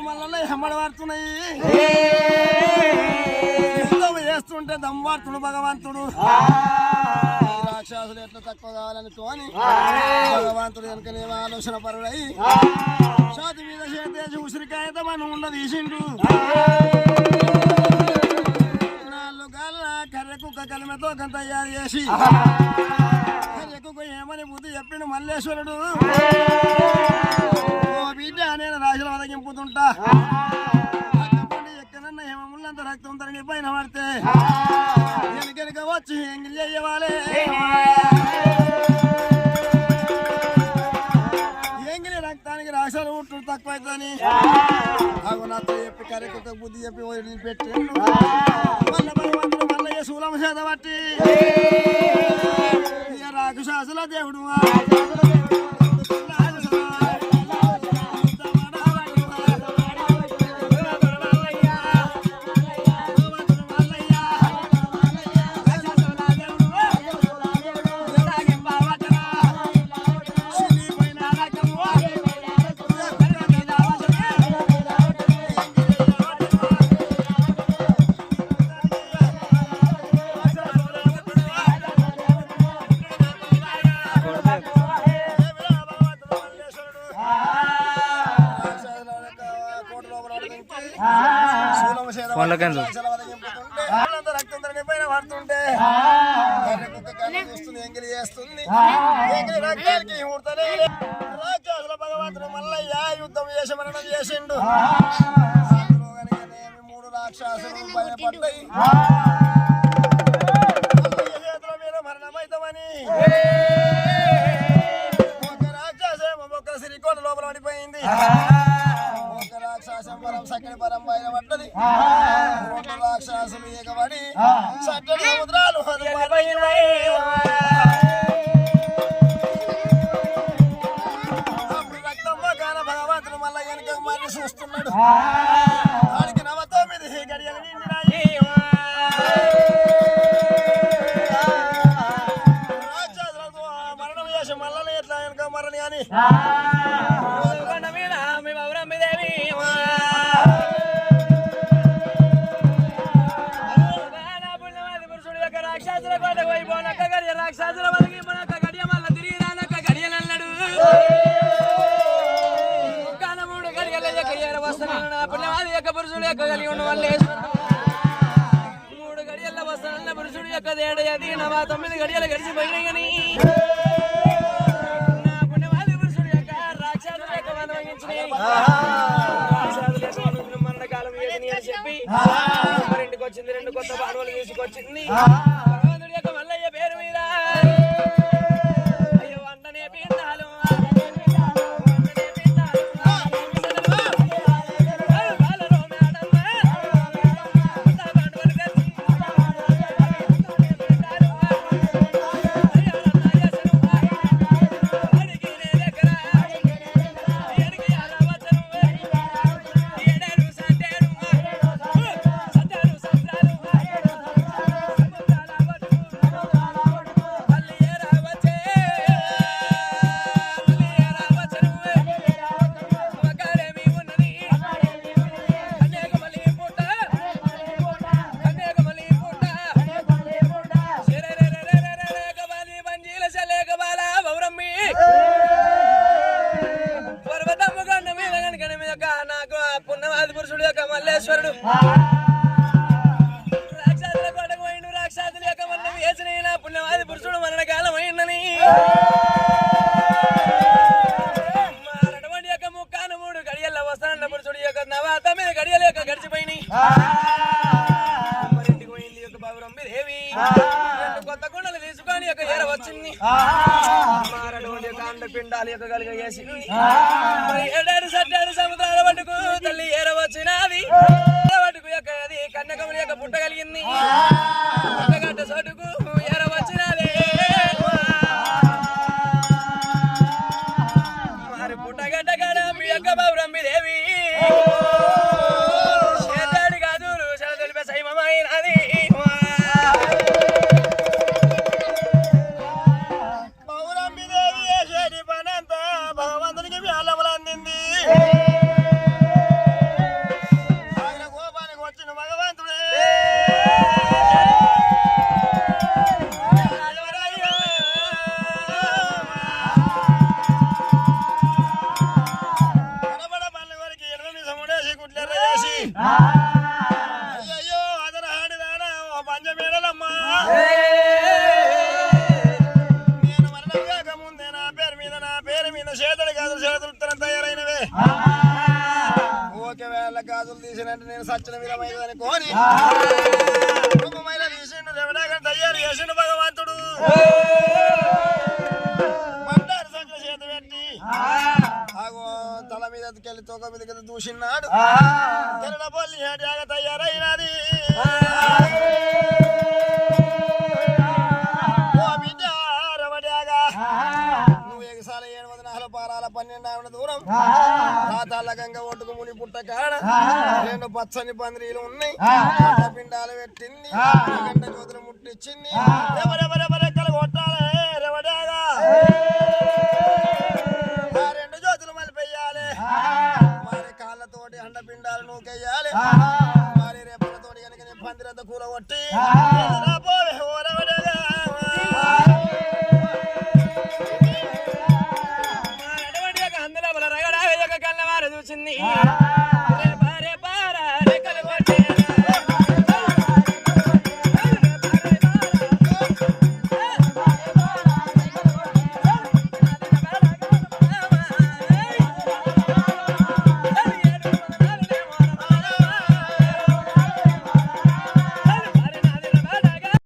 మళ్ళీ హమ్మడి పడుతున్నాయి యుద్ధం చేస్తుంటే దమ్మాడుతుడు భగవంతుడు. రాక్షసులు ఎట్లా తక్కువ కావాలని తోని భగవంతుడు వెనకనేమో ఆలోచన పరుడై షాతి మీద చేతేసి ఉసిరికాయతో మనం ఉన్న తీసిండు. నాలుగు గల్ల కర్రె కుక్క కలిమెతో కొంత తయారు చేసి కర్రె కుక్క ఏమని బుద్ధి చెప్పిండు మల్లేశ్వరుడు. నేను రాజుల వదగింపుతుంటా పక్కపండి ఎక్కడన్నా హేమములంత రక్తం తరిగి పైన పడితే వెనకెనక వచ్చి ఎంగిల్ చెయ్యవాలే ఎంగిలి రక్తానికి రాశాలు ఉట్టు తక్కువ అవుతుందని అగు నాతో చెప్పి కరెక్ట్ బుద్ధి చెప్పి వదిలి పెట్టిండు మల్ల భగవంతుడు మల్ల శూలం చేత పట్టి. ఇక రాక్షసుల దేవుడు. పడుతుంటే చూస్తుంది ఎంగిలి చేస్తుంది రక్తానికి ఊడతనే రాక్షసుల భగవంతుడు మల్లయ్య యుద్ధం చేసి మరణం చేసిండు మూడు రాక్షసులు భయపడ్డాయి మరణి అని రాక్షసుల వదిలి మనొక్క గడియ మళ్ళా తిరిగి రానొక్క గడియనన్నాడు కాలమూడు గడియల యొక్క ఏర వస్తున్నాడు పుణ్యవాది యొక్క పురుషుడు యొక్క కలిగి ఉన్న వల్లే మూడు గడియల వస్తానన్న పురుషుడు యొక్క దేడు అది నా తొమ్మిది గడియలు గడిచిపోయినాయి కానీ చెప్పి రెండుకొచ్చింది రెండు కొత్త పాడవలు తీసుకొచ్చింది మరింటికి పోయింది యొక్క బాబురంబి దేవి రెండు కొత్త కుండలు తీసుకొని యొక్క ఎర వచ్చింది మారడవండి యొక్క అండ యొక్క కలిగ చేసింది మరి ఏడాడు సడ్డాడు సముద్రాల పట్టుకు తల్లి ఎర వచ్చినది పట్టుకు యొక్క అది కన్యకముని యొక్క పుట్ట కలిగింది పుట్టగడ్డ సొడుకు ఏర వచ్చినది మరి పుట్టగడ్డ కాడ మీ యొక్క బాబురంబి దేవి తీసినట్టు నేను సచ్చిన తీసిండు దేవుడాగా తయారు చేసిండు భగవంతుడు. సంఖ్య చేతి పెట్టి ఆగో తల మీదకెళ్ళి తోక మీదకెళ్ళి దూసిన్నాడు తెరడపల్లి ఏడాగా తయారైనది. పాతాల గంగ ఒడ్డుకు ముని పుట్ట కాడ రెండు పచ్చని పందిరీలు ఉన్నాయి. పిండాలు పెట్టింది. గంట జ్యోతులు ముట్టించింది ఎవరెవరెవరెక్కలు కొట్టాలి? రవడాగా రెండు జ్యోతులు మలిపెయ్యాలి మరి కాళ్ళతోటి అండపిండాలు నూకెయ్యాలి మరి రేపలతోటి కనుక పందిరంత కూర కొట్టి Yeah.